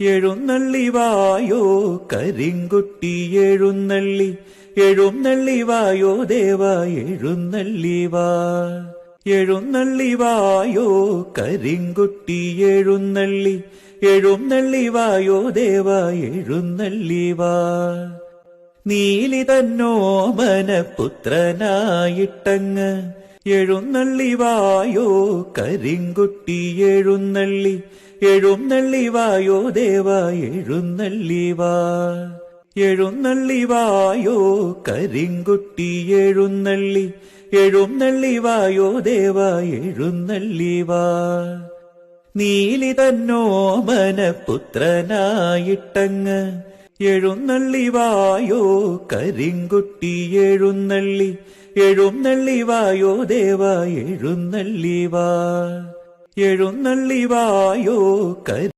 എഴുന്നള്ളി വായോ കരിങ്കുട്ടി എഴുന്നള്ളി. എഴുന്നള്ളി വായോ ദേവ എഴുന്നള്ളി വാ. എഴുന്നള്ളി വായോ കരിങ്കുട്ടി എഴുന്നള്ളി. എഴുന്നള്ളി വായോ ദേവ എഴുന്നള്ളി വാ. നീലി തന്നോമന പുത്രനായിട്ടങ്ങ് എഴുന്നള്ളി വായോ കരിങ്കുട്ടി എഴുന്നള്ളി. എഴുന്നള്ളി വായോ ദേവ എഴുന്നള്ളി വാ. എഴുന്നള്ളി വായോ കരിങ്കുട്ടി എഴുന്നള്ളി. എഴുന്നള്ളി വായോ ദേവ എഴുന്നള്ളി വാ. നീലി തന്നോ പുത്രനായിട്ടങ്ങ് എഴുന്നള്ളി വായോ കരിങ്കുട്ടി എഴുന്നള്ളി. എഴുന്നള്ളി വായോ ദേവ എഴുന്നള്ളി വാ. എഴുന്നള്ളി വായോ കരി